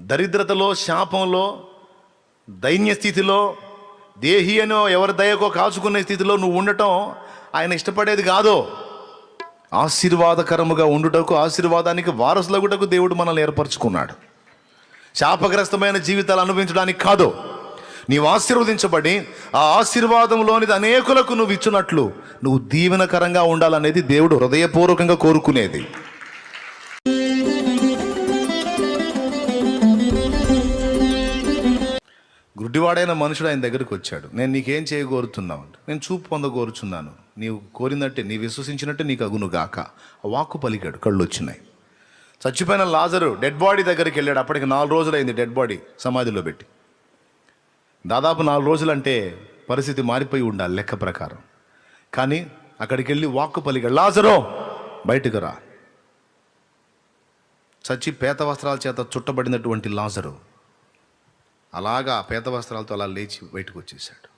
దరిద్రతలో శాపంలో దైన్యస్థితిలో దేహి అనో ఎవరి దయకో కాచుకునే స్థితిలో నువ్వు ఉండటం ఆయన ఇష్టపడేది కాదో. ఆశీర్వాదకరముగా ఉండుటకు ఆశీర్వాదానికి వారసులగుటకు దేవుడు మనల్ని ఏర్పరచుకున్నాడు. శాపగ్రస్తమైన జీవితాలు అనుభవించడానికి కాదు. నీవు ఆశీర్వదించబడి ఆ ఆశీర్వాదంలోనిది అనేకులకు నువ్వు ఇచ్చినట్లు నువ్వు దీవెనకరంగా ఉండాలనేది దేవుడు హృదయపూర్వకంగా కోరుకునేది. గుడ్డివాడైన మనుషుడు ఆయన దగ్గరికి వచ్చాడు. నేను నీకేం చేయగోరుతున్నావు నేను చూపు పొందగోరుచున్నాను. నీవు కోరినట్టే నీ విశ్వసించినట్టే నీకు అగును గాక. వాక్కు పలికాడు కళ్ళు వచ్చినాయి చచ్చిపోయిన లాజరు డెడ్ బాడీ దగ్గరికి వెళ్ళాడు. అప్పటికి నాలుగు రోజులైంది డెడ్ బాడీ సమాధిలో పెట్టి. దాదాపు నాలుగు రోజులంటే పరిస్థితి మారిపోయి ఉండాలి లెక్క ప్రకారం. కానీ అక్కడికి వెళ్ళి వాక్కు పలికాడు లాజరో బయటకు రా. చచ్చి పేత వస్త్రాల చేత చుట్టబడినటువంటి లాజరు అలాగా పేద వస్త్రాలతో అలా లేచి బయటకు వచ్చేసాడు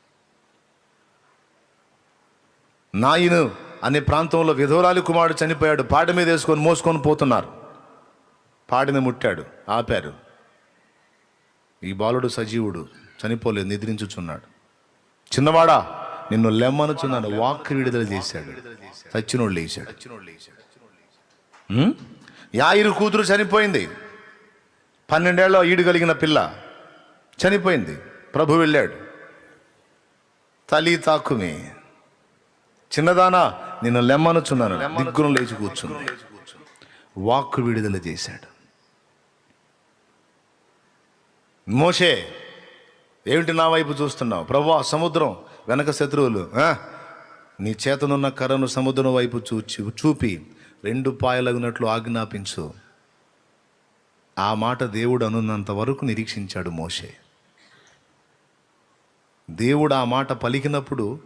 నాయిను అనే ప్రాంతంలో విధవరాలి కుమారుడు చనిపోయాడు. పాట మీద వేసుకొని మోసుకొని పోతున్నారు. పాడిని ముట్టాడు. ఆపారు. ఈ బాలుడు సజీవుడు చనిపోలేదు నిద్రించుచున్నాడు. చిన్నవాడా నిన్ను లెమ్మనుచున్నాను. వాక్ విడుదల చేశాడు. సచ్చినోళ్ళు లేచాడు. యాయిరు కూతురు చనిపోయింది. పన్నెండేళ్ళ ఈడు కలిగిన పిల్ల. చనిపోయింది. ప్రభు వెళ్ళాడు. తలి తాకుమి. చిన్నదానా నిన్ను లెమ్మనుచున్నాను. దిగ్గును లేచి కూర్చుంది. వాక్కు విడుదల చేశాడు. మోషే ఏమిటి నా వైపు చూస్తున్నావు? ప్రభు సముద్రం వెనక శత్రువులు ఆ? నీ చేతనున్న కర్రను సముద్రం వైపు చూచి చూపి రెండు పాయలగినట్లు ఆజ్ఞాపించు. ఆ మాట దేవుడు అనున్నంత వరకు నిరీక్షించాడు మోషే. దేవుడు ఆ మాట పలికినప్పుడు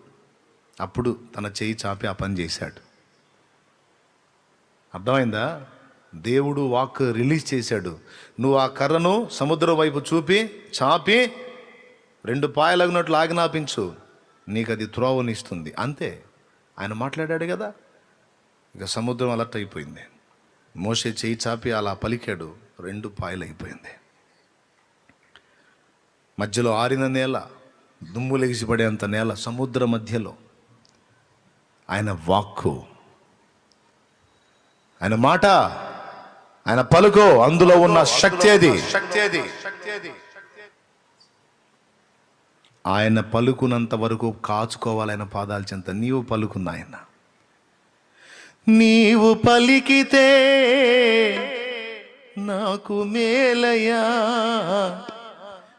అప్పుడు తన చేయి చాపి ఆ పని చేశాడు. అర్థమైందా? దేవుడు వాక్ రిలీజ్ చేశాడు. నువ్వు ఆ కర్రను సముద్రం వైపు చూపి చాపి రెండు పాయలగినట్లు ఆజ్ఞాపించు. నీకు అది త్రోవనిస్తుంది. అంతే. ఆయన మాట్లాడాడు కదా? ఇక సముద్రం అలర్ట్ అయిపోయింది. మోసే చేయి చాపి అలా పలికాడు. రెండు పాయలు అయిపోయింది. మధ్యలో ఆరిన నేల దుమ్ము లెగిసిపడేంత నేల సముద్ర మధ్యలో. ఆయన వాక్కు. ఆయన మాట. ఆయన పలుకు. అందులో ఉన్న శక్తి ఏది ఆయన పలుకునంత వరకు కాచుకోవాలి ఆయన పాదాల చెంత. నీవు పలుకున్న ఆయన నీవు పలికితే నాకు మేలయ్యా.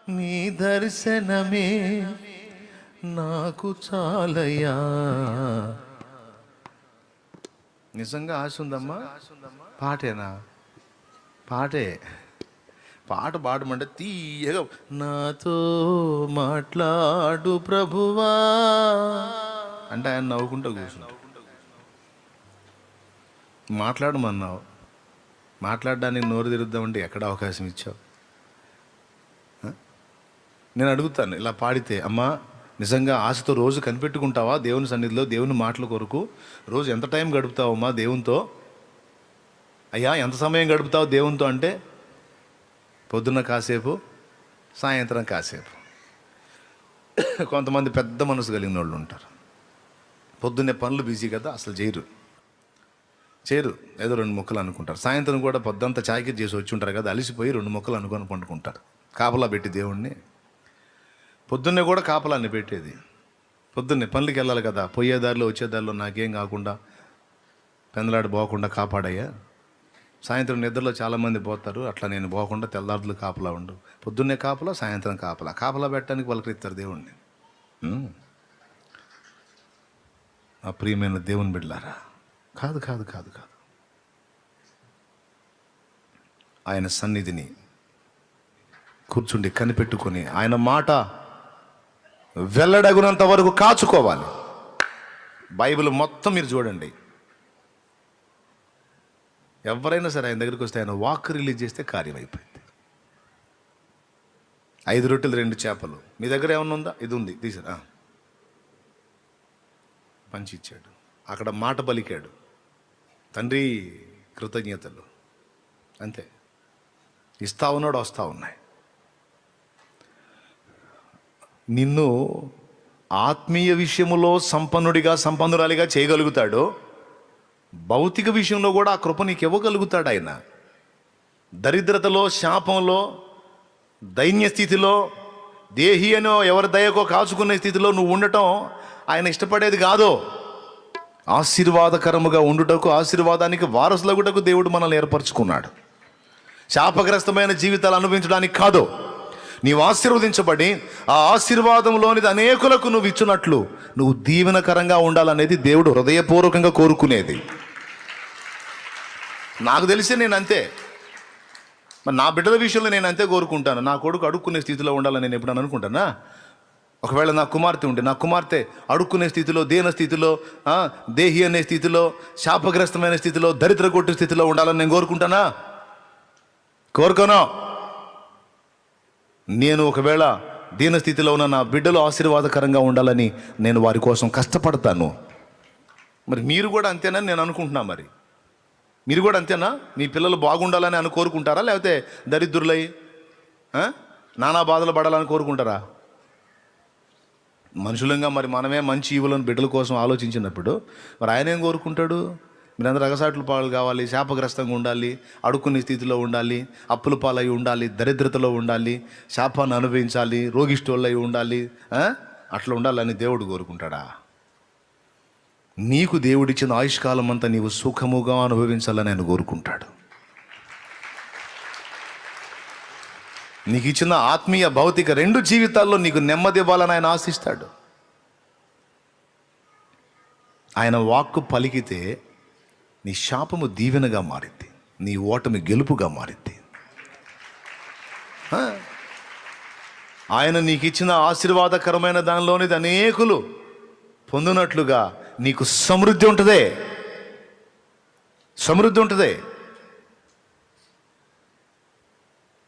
నీ దర్శనమే నాకు చాలయ్యా. నిజంగా ఆశ ఉందమ్మా? పాటేనా? పాటే. పాట పాడమంటే తీయగా నాతో మాట్లాడు ప్రభువా. అంటే ఆయన నవ్వుకుంటూ కూర్చున్నాడు మాట్లాడమన్నావు. మాట్లాడడానికి నోరు తిరుద్దామంటే ఎక్కడ అవకాశం ఇచ్చావు? నేను అడుగుతాను ఇలా పాడితే అమ్మా నిజంగా ఆశతో రోజు కనిపెట్టుకుంటావా? దేవుని సన్నిధిలో దేవుని మాటల కొరకు రోజు ఎంత టైం గడుపుతావమ్మా దేవునితో? అయ్యా ఎంత సమయం గడుపుతావు దేవునితో? అంటే పొద్దున్న కాసేపు సాయంత్రం కాసేపు. కొంతమంది పెద్ద మనసు కలిగిన వాళ్ళు ఉంటారు. పొద్దున్నే పనులు బిజీ కదా అసలు చేయరు. చేయరు. ఏదో రెండు ముక్కలు అనుకుంటారు. సాయంత్రం కూడా పొద్దంతా చాయకి చేసి వచ్చి ఉంటారు కదా అలిసిపోయి రెండు ముక్కలు అనుకొని పండుకుంటారు. కాపలా పెట్టి దేవుణ్ణి పొద్దున్నే కూడా కాపలాన్ని పెట్టేది. పొద్దున్నే పనులకి వెళ్ళాలి కదా పోయేదారిలో దారిలో వచ్చే దారిలో నాకేం కాకుండా పెందలాడి పోకుండా కాపాడయ్యా. సాయంత్రం నిద్రలో చాలామంది పోతారు అట్లా నేను పోకుండా తెల్లారులు కాపలా ఉండు. పొద్దున్నే కాపలా సాయంత్రం కాపలా. కాపలా పెట్టడానికి పలకరిస్తారు దేవుణ్ణి. ఆ నా ప్రియమైన దేవుని బిడ్లారా కాదు కాదు కాదు కాదు. ఆయన సన్నిధిని కూర్చుండి కనిపెట్టుకొని ఆయన మాట వెల్లడగునంత వరకు కాచుకోవాలి. బైబిల్ మొత్తం మీరు చూడండి. ఎవరైనా సరే ఆయన దగ్గరికి వస్తే ఆయన వాక్ రిలీజ్ చేస్తే కార్యం అయిపోయింది. ఐదు రొట్టెలు రెండు చేపలు. మీ దగ్గర ఏమన్నా ఉందా? ఇది ఉంది తీసారా పంచి ఇచ్చాడు. అక్కడ మాట పలికాడు. తండ్రి కృతజ్ఞతలు. అంతే. ఇస్తా ఉన్నాడు వస్తూ ఉన్నాయి. నిన్ను ఆత్మీయ విషయములో సంపన్నుడిగా సంపన్నురాలిగా చేయగలుగుతాడు. భౌతిక విషయంలో కూడా ఆ కృప నీకు ఇవ్వగలుగుతాడు ఆయన. దరిద్రతలో శాపంలో దైన్య స్థితిలో దేహి అనో ఎవరి దయకో కాచుకునే స్థితిలో నువ్వు ఉండటం ఆయన ఇష్టపడేది కాదో. ఆశీర్వాదకరముగా ఉండుటకు ఆశీర్వాదానికి వారసులగుటకు దేవుడు మనల్ని ఏర్పరచుకున్నాడు. శాపగ్రస్తమైన జీవితాలు అనుభవించడానికి కాదు. నీవు ఆశీర్వదించబడి ఆ ఆశీర్వాదంలోనిది అనేకులకు నువ్వు ఇచ్చినట్లు నువ్వు దీవెనకరంగా ఉండాలనేది దేవుడు హృదయపూర్వకంగా కోరుకునేది. నాకు తెలిసి నేను అంతే మరి నా బిడ్డల విషయంలో నేను అంతే కోరుకుంటాను. నా కొడుకు అడుక్కునే స్థితిలో ఉండాలని నేను ఎప్పుడైనా అనుకుంటానా? ఒకవేళ నా కుమార్తె ఉంటే నా కుమార్తె అడుక్కునే స్థితిలో దేన స్థితిలో దేహి అనే స్థితిలో శాపగ్రస్తమైన స్థితిలో దరిద్ర కొట్టు స్థితిలో ఉండాలని నేను కోరుకుంటానా? కోరుకోనా. నేను ఒకవేళ దీన స్థితిలో ఉన్న నా బిడ్డలు ఆశీర్వాదకరంగా ఉండాలని నేను వారి కోసం కష్టపడతాను. మరి మీరు కూడా అంతేనని నేను అనుకుంటున్నా మరి. మీరు కూడా అంతేనా? మీ పిల్లలు బాగుండాలని అని కోరుకుంటారా? లేకపోతే దరిద్రులై నానా బాధలు పడాలని కోరుకుంటారా? మనుషులంగా మరి మనమే మంచి ఈవులను బిడ్డల కోసం ఆలోచించినప్పుడు మరి ఆయన ఏం కోరుకుంటాడు? మీరందరూ అగసాట్లు పాలు కావాలి శాపగ్రస్తంగా ఉండాలి అడుక్కునే స్థితిలో ఉండాలి అప్పుల పాలై ఉండాలి దరిద్రతలో ఉండాలి శాపాన్ని అనుభవించాలి రోగిష్టోళ్ళై ఉండాలి అట్లా ఉండాలని దేవుడు కోరుకుంటాడా? నీకు దేవుడిచ్చిన ఆయుష్కాలం అంతా నీవు సుఖముగా అనుభవించాలని ఆయన కోరుకుంటాడు. నీకు ఇచ్చిన ఆత్మీయ భౌతిక రెండు జీవితాల్లో నీకు నెమ్మది ఇవ్వాలని ఆయన ఆశిస్తాడు. ఆయన వాక్కు పలికితే నీ శాపము దీవెనగా మారింది. నీ ఓటమి గెలుపుగా మారింది. ఆయన నీకు ఇచ్చిన ఆశీర్వాదకరమైన దానిలోనిది అనేకులు పొందినట్లుగా నీకు సమృద్ధి ఉంటుందే. సమృద్ధి ఉంటుందే.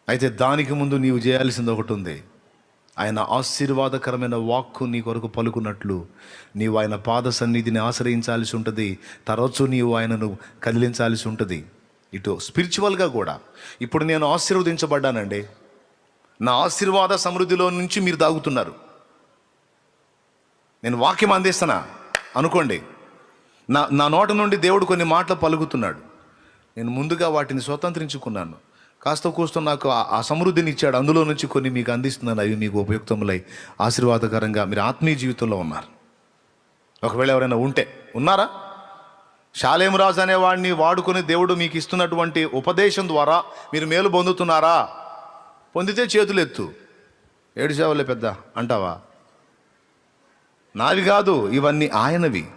అయితే దానికి ముందు నీవు చేయాల్సింది ఒకటి ఉంది. ఆయన ఆశీర్వాదకరమైన వాక్కు నీ కొరకు పలుకున్నట్లు. నీవు ఆయన పాద సన్నిధిని ఆశ్రయించాల్సి ఉంటుంది. తరచు నీవు ఆయనను కదిలించాల్సి ఉంటుంది. ఇటు స్పిరిచువల్గా కూడా. ఇప్పుడు నేను ఆశీర్వదించబడ్డానండి. నా ఆశీర్వాద సమృద్ధిలో నుంచి మీరు తాగుతున్నారు నేను వాక్యం అందిస్తున్నా. అనుకోండి. నా నా నోట నుండి దేవుడు కొన్ని మాటలు పలుకుతున్నాడు. నేను ముందుగా వాటిని స్వతంత్రించుకున్నాను. కాస్త కూస్త నాకు ఆ- సమృద్ధిని ఇచ్చాడు. అందులో నుంచి కొన్ని మీకు అందిస్తున్నాను. అవి మీకు ఉపయుక్తములై ఆశీర్వాదకరంగా మీరు ఆత్మీయ జీవితంలో ఉన్నారు. ఒకవేళ ఎవరైనా ఉంటే ఉన్నారా? శాలేమరాజు అనేవాడిని వాడుకొని దేవుడు మీకు ఇస్తున్నటువంటి ఉపదేశం ద్వారా మీరు మేలు పొందుతున్నారా? పొందితే చేతులు ఎత్తు ఏడు సేవలే పెద్ద అంటావా? నావి కాదు ఇవన్నీ ఆయనవి.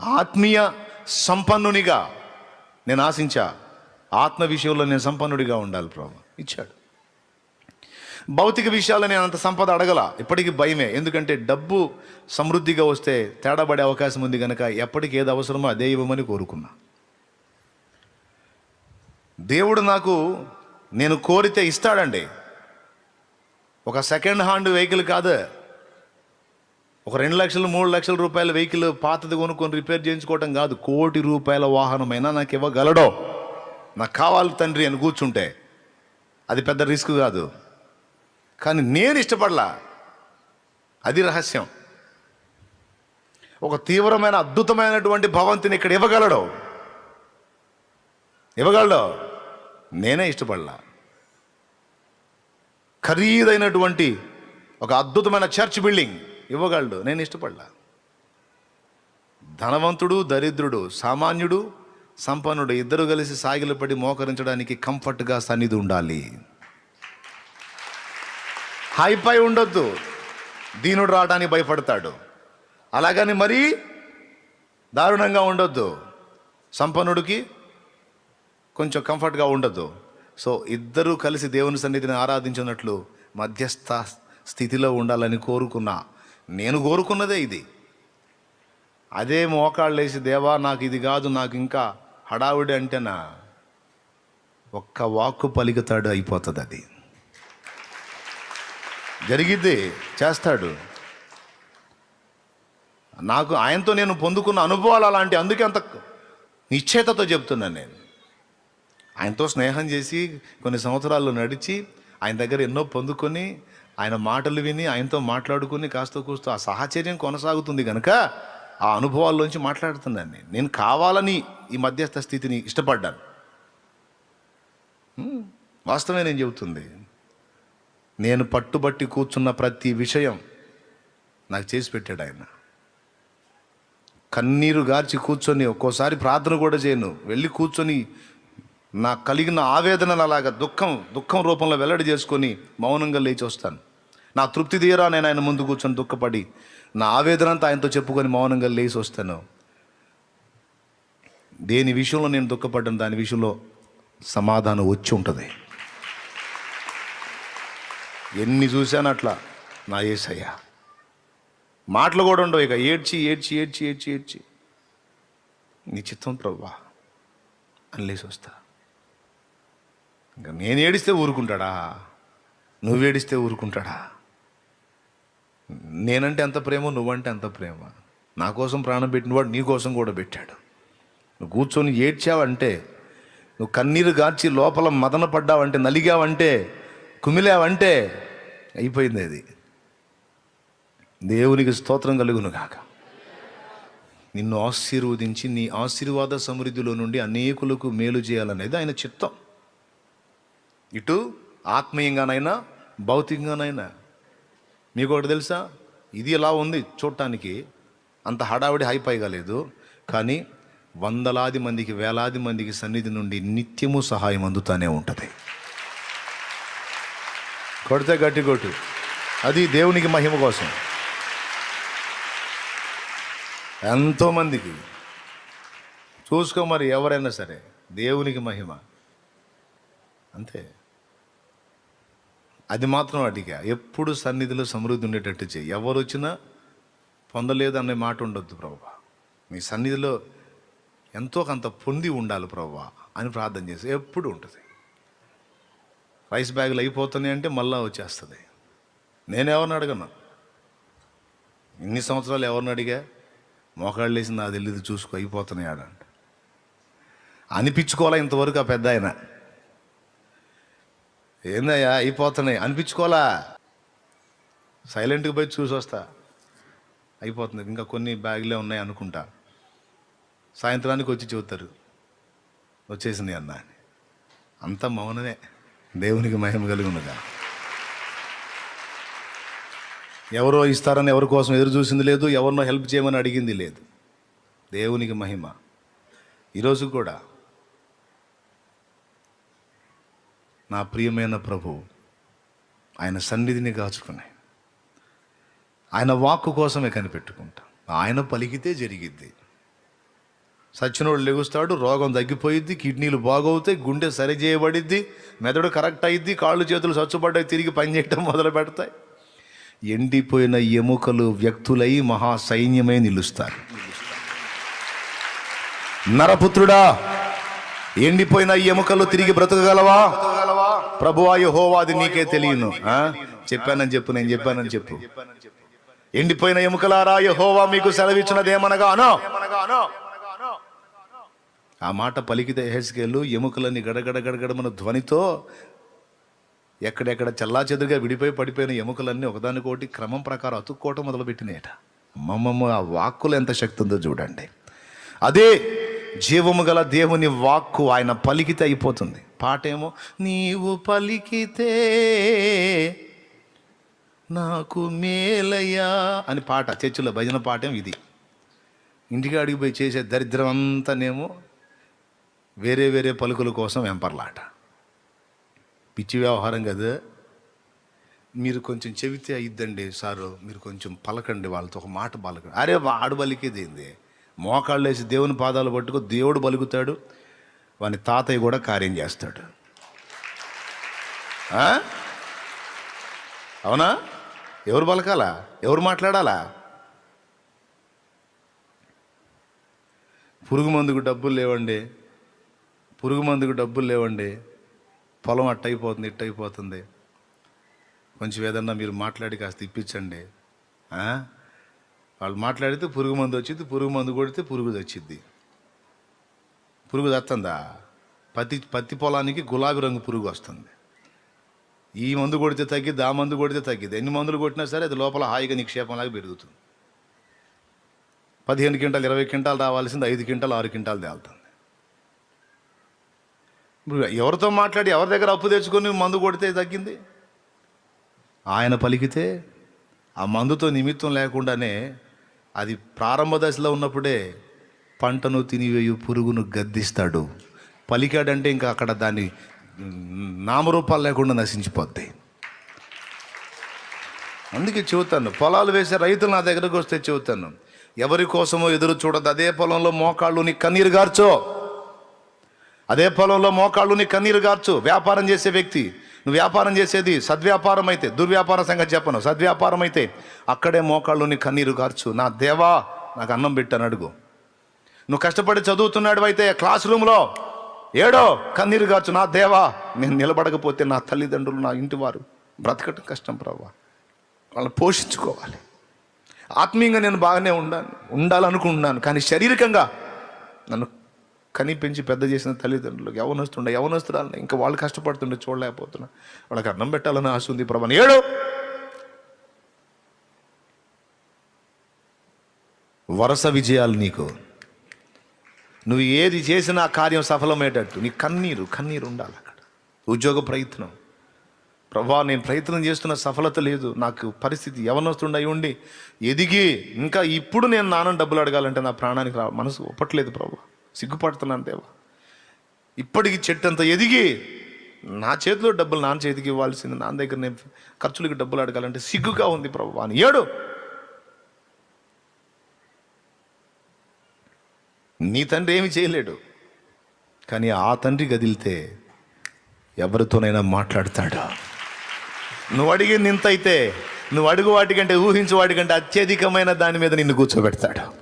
ఆత్మీయ సంపన్నునిగా నేను ఆశించా. ఆత్మ విషయంలో నేను సంపన్నుడిగా ఉండాలి ప్రభు. ఇచ్చాడు. భౌతిక విషయాల్లో నేను అంత సంపద అడగల. ఇప్పటికీ భయమే. ఎందుకంటే డబ్బు సమృద్ధిగా వస్తే తేడా పడే అవకాశం ఉంది కనుక ఎప్పటికి ఏది అవసరమో అదే ఇవ్వమని కోరుకున్నా. దేవుడు నాకు నేను కోరితే ఇస్తాడండి. ఒక సెకండ్ హ్యాండ్ వెహికల్ కాదు. ఒక రెండు లక్షలు మూడు లక్షల రూపాయల వెహికల్ పాతది కొనుక్కొని రిపేర్ చేయించుకోవటం కాదు. కోటి రూపాయల వాహనమైనా నాకు ఇవ్వగలడో. నాకు కావాలి తండ్రి అని కూర్చుంటే అది పెద్ద రిస్క్ కాదు. కానీ నేను ఇష్టపడలా. అది రహస్యం. ఒక తీవ్రమైన అద్భుతమైనటువంటి భవంతిని ఇక్కడ ఇవ్వగలడు. ఇవ్వగలడు. నేనే ఇష్టపడలా. ఖరీదైనటువంటి ఒక అద్భుతమైన చర్చ్ బిల్డింగ్ ఇవ్వగలడు. నేను ఇష్టపడలా. ధనవంతుడు దరిద్రుడు సామాన్యుడు సంపన్నుడు ఇద్దరు కలిసి సాగిలపడి మోకరించడానికి కంఫర్ట్గా సన్నిధి ఉండాలి. హైపై ఉండొద్దు. దీనుడు రావడానికి భయపడతాడు. అలాగని మరీ దారుణంగా ఉండొద్దు. సంపన్నుడికి కొంచెం కంఫర్ట్గా ఉండదు సో ఇద్దరూ కలిసి దేవుని సన్నిధిని ఆరాధించినట్లు మధ్యస్థ స్థితిలో ఉండాలని కోరుకున్నా. నేను కోరుకున్నదే ఇది. అదే మోకాళ్ళు వేసి దేవా నాకు ఇది కాదు నాకు ఇంకా హడావుడి అంటేనా? ఒక్క వాక్కు పలుకుతాడు అయిపోతుంది అది. జరిగిద్ది చేస్తాడు. నాకు ఆయనతో నేను పొందుకున్న అనుభవాలు అలాంటి అందుకే అంత నిశ్చేతతో చెప్తున్నాను నేను. ఆయనతో స్నేహం చేసి కొన్ని సంవత్సరాలు నడిచి ఆయన దగ్గర ఎన్నో పొందుకొని ఆయన మాటలు విని ఆయనతో మాట్లాడుకుని కాస్త కూస్తూ ఆ సాహచర్యం కొనసాగుతుంది కనుక ఆ అనుభవాల్లోంచి మాట్లాడుతున్నాను నేను. నేను కావాలని ఈ మధ్యస్థ స్థితిని ఇష్టపడ్డాను. వాస్తవమే నేను చెబుతుంది. నేను పట్టుబట్టి కూర్చున్న ప్రతి విషయం నాకు చేసి పెట్టాడు ఆయన. కన్నీరు గార్చి కూర్చొని ఒక్కోసారి ప్రార్థన కూడా చేయను. వెళ్ళి కూర్చొని నాకు కలిగిన ఆవేదనలు అలాగా దుఃఖం దుఃఖం రూపంలో వెల్లడి చేసుకొని మౌనంగా లేచి వస్తాను. నా తృప్తి తీరా నేను ఆయన ముందు కూర్చొని దుఃఖపడి నా ఆవేదన అంతా ఆయనతో చెప్పుకొని మౌనంగా లేచి వస్తాను. దేని విషయంలో నేను దుఃఖపడ్డాను దాని విషయంలో సమాధానం వచ్చి ఉంటుంది. ఎన్ని చూశాను అట్లా నా ఏసయ్యా. మాటలు కూడా ఉండవు ఇక. ఏడ్చి ఏడ్చి ఏడ్చి ఏడ్చి ఏడ్చి. నీ చిత్తం ప్రభా అని లేచి వస్తా. ఇంకా నేను ఏడిస్తే ఊరుకుంటాడా? నువ్వు ఏడిస్తే ఊరుకుంటాడా? నేనంటే ఎంత ప్రేమ నువ్వంటే ఎంత ప్రేమ? నా కోసం ప్రాణం పెట్టినవాడు నీ కోసం కూడా పెట్టాడు. నువ్వు కూర్చొని ఏడ్చావంటే నువ్వు కన్నీరు గార్చి లోపల మదన పడ్డావంటే నలిగావంటే కుమిలావంటే అయిపోయింది అది. దేవునికి స్తోత్రం కలుగును గాక నిన్ను ఆశీర్వదించి నీ ఆశీర్వాద సమృద్ధిలో నుండి అనేకులకు మేలు చేయాలనేది ఆయన చిత్తం. ఇటు ఆత్మీయంగానైనా భౌతికంగానైనా మీకు ఒకటి తెలుసా? ఇది ఎలా ఉంది చూడటానికి అంత హడావిడి హైపైగా లేదు. కానీ వందలాది మందికి వేలాది మందికి సన్నిధి నుండి నిత్యము సహాయం అందుతూనే ఉంటుంది. కొడితే గట్టి కొట్టు. అది దేవునికి మహిమ కోసం. ఎంతోమందికి చూసుకో మరి ఎవరైనా సరే దేవునికి మహిమ. అంతే. అది మాత్రం అడిగా ఎప్పుడు సన్నిధిలో సమృద్ధి ఉండేటట్టు చేయి. ఎవరు వచ్చినా పొందలేదు అనే మాట ఉండొద్దు ప్రభా. మీ సన్నిధిలో ఎంతో కొంత పొంది ఉండాలి ప్రభా అని ప్రార్థన చేసి ఎప్పుడు ఉంటుంది. రైస్ బ్యాగులు అయిపోతున్నాయి అంటే మళ్ళా వచ్చేస్తుంది. నేను ఎవరిని అడగను? ఇన్ని సంవత్సరాలు ఎవరిని అడిగా? మోకాళ్ళు వేసి నాకు తెలియదు చూసుకో అయిపోతున్నాయి ఆడంట అనిపించుకోవాలా ఇంతవరకు ఆ పెద్ద ఆయన? ఏందయ్యా అయిపోతున్నాయి. అనిపించుకోవాలా? సైలెంట్గా పోయి చూసి వస్తా. అయిపోతుంది. ఇంకా కొన్ని బ్యాగులే ఉన్నాయి అనుకుంటా. సాయంత్రానికి వచ్చి చూస్తారు వచ్చేసింది అన్న. అంత మౌనమే. దేవునికి మహిమ కలిగి ఉన్నదా ఎవరో ఇస్తారని ఎవరి కోసం ఎదురు చూసింది లేదు ఎవరినో హెల్ప్ చేయమని అడిగింది లేదు. దేవునికి మహిమ. ఈరోజు కూడా నా ప్రియమైన ప్రభు ఆయన సన్నిధిని కాచుకుని. ఆయన వాక్కు కోసమే కనిపెట్టుకుంటా. ఆయన పలికితే జరిగిద్ది. సచ్చినోడు లెగుస్తాడు రోగం తగ్గిపోయిద్ది కిడ్నీలు బాగవుతాయి గుండె సరి చేయబడిద్ది మెదడు కరెక్ట్ అయింది కాళ్ళు చేతులు సచ్చుపడ్డాయి తిరిగి పనిచేయటం మొదలు పెడతాయి. ఎండిపోయిన ఎముకలు వ్యక్తులై మహా సైన్యమై నిలుస్తారు. నరపుత్రుడా ఎండిపోయిన ఎముకలు తిరిగి బ్రతకగలవా? ప్రభువా యెహోవాది నీకే తెలియను? చెప్పానని చెప్పు నేను చెప్పానని చెప్పు. ఎండిపోయిన ఎముకలారా యెహోవా మీకు సెలవిచ్చినదేమనగా అనో? ఆ మాట పలికితే హెస్కేలు ఎముకలన్నీ గడగడ గడగడమన ధ్వనితో ఎక్కడెక్కడ చల్లా చెదురుగా విడిపోయి పడిపోయిన ఎముకలన్నీ ఒకదానికోటి క్రమం ప్రకారం అతుక్కోవటం మొదలుపెట్టినాయట. అమ్మమ్మమ్మ ఆ వాక్కులు ఎంత శక్తి ఉందో చూడండి. అదే జీవము గల దేవుని వాక్కు ఆయన పలికితే అయిపోతుంది. పాటేమో నీవు పలికితే నాకు మేలయ్యా అని పాట చర్చిలో భజన పాఠం ఇది. ఇంటికి అడిగిపోయి చేసే దరిద్రం అంతానేమో వేరే వేరే పలుకుల కోసం వెంపర్లాట. పిచ్చి వ్యవహారం కదా. మీరు కొంచెం చెబితే అయిద్దండి సారు మీరు కొంచెం పలకండి వాళ్ళతో ఒక మాట పలకండి. అరే వాడు పలికేది ఏంది మోకాళ్ళు వేసి దేవుని పాదాలు పట్టుకో దేవుడు పలుకుతాడు వాని తాతయ్య కూడా కార్యం చేస్తాడు. అవునా? ఎవరు పలకాలా ఎవరు మాట్లాడాలా? పురుగు మందుకు డబ్బులు లేవండి పురుగు మందుకు డబ్బులు లేవండి పొలం అట్టయిపోతుంది ఇట్టయిపోతుంది ఇట్ట అయిపోతుంది. కొంచెం ఏదన్నా మీరు మాట్లాడి కాస్త ఇప్పించండి. వాళ్ళు మాట్లాడితే పురుగు మందు వచ్చింది పురుగు మందు కొడితే పురుగు వచ్చింది పురుగు తత్తందా? పత్తి పత్తి పొలానికి గులాబీ రంగు పురుగు వస్తుంది. ఈ మందు కొడితే తగ్గిద్ది ఆ మందు కొడితే తగ్గిద్ది. ఎన్ని మందులు కొట్టినా సరే అది లోపల హాయిగా నిక్షేపంలాగా పెరుగుతుంది. పదిహేను క్వింటాలు ఇరవై క్వింటాలు రావాల్సింది ఐదు క్వింటాలు ఆరు క్వింటాలు తేలుతుంది. ఇప్పుడు ఎవరితో మాట్లాడి ఎవరి దగ్గర అప్పు తెచ్చుకొని మందు కొడితే తగ్గింది? ఆయన పలికితే ఆ మందుతో నిమిత్తం లేకుండానే అది ప్రారంభ దశలో ఉన్నప్పుడే పంటను తినివేయు పురుగును గద్దిస్తాడు. పలికాడంటే ఇంకా అక్కడ దాన్ని నామరూపాలు లేకుండా నశించిపోద్ది అందుకే చెబుతాను పొలాలు వేసే రైతులు నా దగ్గరకు వస్తే చెబుతాను ఎవరి కోసమో ఎదురు చూడదు అదే పొలంలో మోకాళ్ళు నీ కన్నీరు గార్చో. అదే పొలంలో మోకాళ్ళు నీ కన్నీరు గార్చు వ్యాపారం చేసే వ్యక్తి నువ్వు వ్యాపారం చేసేది సద్వ్యాపారం అయితే దుర్వ్యాపార సంగతి చెప్పను సద్వ్యాపారం అయితే అక్కడే మోకాళ్ళు నీ కన్నీరు గార్చు నా దేవా నాకు అన్నం పెట్టాను అడుగు. నువ్వు కష్టపడి చదువుతున్నాడు అయితే క్లాస్ రూమ్లో ఏడో కన్నీరు గార్చు నా దేవా నేను నిలబడకపోతే నా తల్లిదండ్రులు నా ఇంటి వారు బ్రతకటం కష్టం ప్రభా వాళ్ళని పోషించుకోవాలి. ఆత్మీయంగా నేను బాగానే ఉండాను ఉండాలనుకుంటున్నాను కానీ శారీరకంగా నన్ను కని పెంచి పెద్ద చేసిన తల్లిదండ్రులకు యవనస్తుండే యవనస్తురాలని ఇంకా వాళ్ళు కష్టపడుతుండే చూడలేకపోతున్నా. వాళ్ళకి అన్నం పెట్టాలని ఆశ ఉంది ప్రభాని ఏడు! వరుస విజయాలు నీకు. నువ్వు ఏది చేసినా కార్యం సఫలమయ్యేటట్టు. నీ కన్నీరు కన్నీరు ఉండాలి అక్కడ. ఉద్యోగ ప్రయత్నం. ప్రభా నేను ప్రయత్నం చేస్తున్న సఫలత లేదు. నాకు పరిస్థితి యవనొస్తుండయి ఉండి ఎదిగి ఇంకా ఇప్పుడు నేను నాన్న డబ్బులు అడగాలంటే నా ప్రాణానికి రా మనసు ఒప్పట్లేదు ప్రభా. సిగ్గుపడుతున్నాను దేవా. ఇప్పటికి చెట్టు అంత ఎదిగి నా చేతిలో డబ్బులు నాన్న చేతికి ఇవ్వాల్సింది నాన్న దగ్గర నేను ఖర్చులకి డబ్బులు అడగాలంటే సిగ్గుగా ఉంది ప్రభు అని. ఏడు. నీ తండ్రి ఏమి చేయలేడు కానీ ఆ తండ్రి గదిలితే ఎవరితోనైనా మాట్లాడతాడు. నువ్వు అడిగింది ఇంత అయితే నువ్వు అడుగు వాటికంటే ఊహించు వాటికంటే అత్యధికమైన దాని మీద నిన్ను కూర్చోబెడతాడు.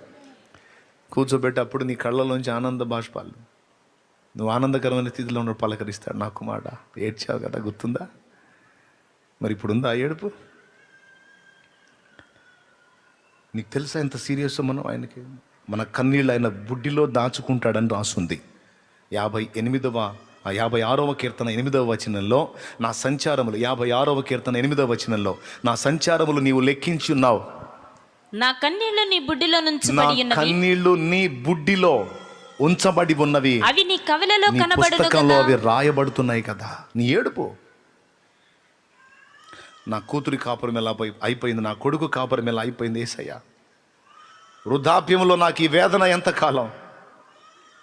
కూర్చోబెట్టి అప్పుడు నీ కళ్ళలోంచి ఆనంద బాష్పాలు. నువ్వు ఆనందకరమైన స్థితిలో ఉన్న పలకరిస్తాడు నా కుమారుడ. ఏడ్చావు కదా గుర్తుందా? మరి ఇప్పుడు ఉందా ఆ ఏడుపు? నీకు తెలుసా ఎంత సీరియస్ మనం ఆయనకి? మన కన్నీళ్ళు ఆయన బుడ్డిలో దాచుకుంటాడని రాసుంది యాభై ఎనిమిదవ యాభై ఆరవ కీర్తన ఎనిమిదవ వచనంలో నా సంచారములు యాభై ఆరవ కీర్తన ఎనిమిదవ వచనంలో నా సంచారములు నీవు లెక్కించి ఉన్నావు. నా కన్నీళ్ళు నీ బుడ్డిలో నుంచి నా కన్నీళ్ళు నీ బుడ్డిలో ఉంచబడి ఉన్నవి. అవి నీ కవిలలో పుస్తకంలో అవి రాయబడుతున్నాయి కదా. నీ ఏడుపు. నా కూతురి కాపురం ఎలా పోయి అయిపోయింది. నా కొడుకు కాపురం ఎలా అయిపోయింది ఏసయ్య? వృద్ధాప్యంలో నాకు ఈ వేదన ఎంతకాలం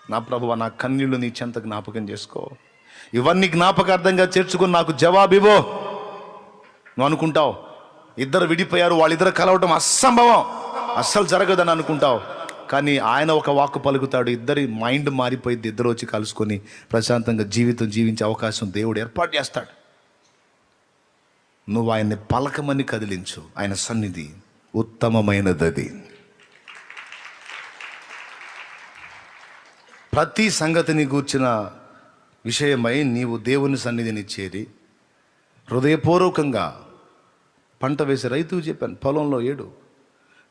నా ప్రభువ నా కన్నీళ్ళు నీ చెంత జ్ఞాపకం చేసుకో. ఇవన్నీ జ్ఞాపకార్థంగా చేర్చుకుని నాకు జవాబివో నువ్వు అనుకుంటావు? ఇద్దరు విడిపోయారు వాళ్ళిద్దరు కలవటం అసంభవం. అస్సలు జరగదని అనుకుంటావు. కానీ ఆయన ఒక వాక్కు పలుకుతాడు ఇద్దరి మైండ్ మారిపోయింది ఇద్దరు వచ్చి కలుసుకొని ప్రశాంతంగా జీవితం జీవించే అవకాశం దేవుడు ఏర్పాటు చేస్తాడు. నువ్వు ఆయన్ని పలకమని కదిలించు ఆయన సన్నిధి ఉత్తమమైనది ప్రతి సంగతిని గూర్చిన విషయమై నీవు దేవుని సన్నిధిని చేరి హృదయపూర్వకంగా పంట వేసే రైతుకు చెప్పాను పొలంలో ఏడు.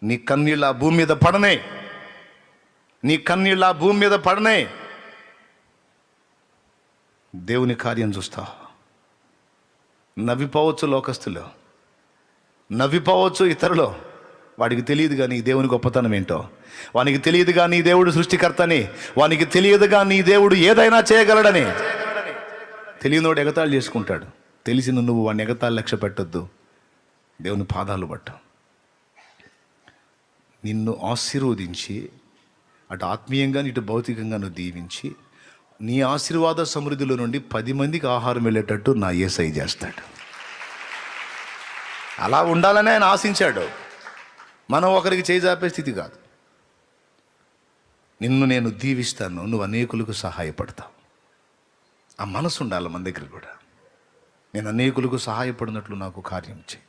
నీ కన్నీళ్ళ ఆ భూమి మీద పడనే. నీ కన్నీళ్ళ ఆ భూమి మీద పడనే. దేవుని కార్యం చూస్తా. నవ్విపోవచ్చు లోకస్తులు. నవ్విపోవచ్చు ఇతరులు. వాడికి తెలియదు కానీ దేవుని గొప్పతనం ఏంటో. వానికి తెలియదు కానీ దేవుడు సృష్టికర్తని. వానికి తెలియదు కానీ దేవుడు ఏదైనా చేయగలడని. తెలియనోడు ఎగతాళి చేసుకుంటాడు. తెలిసిన నువ్వు వాడిని ఎగతాళి లక్ష్య పెట్టొద్దు. దేవుని పాదాలు పట్టు. నిన్ను ఆశీర్వదించి అటు ఆత్మీయంగా ఇటు భౌతికంగా నువ్వు దీవించి నీ ఆశీర్వాద సమృద్ధిలో నుండి పది మందికి ఆహారం వెళ్ళేటట్టు నా ఏసై చేస్తాడు. అలా ఉండాలని ఆయన ఆశించాడు. మనం ఒకరికి చేజాపే స్థితి కాదు. నిన్ను నేను దీవిస్తాను నువ్వు అనేకులకు సహాయపడతావు. ఆ మనసు ఉండాలి మన దగ్గర కూడా. నేను అనేకులకు సహాయపడినట్లు నాకు కార్యం చేయి.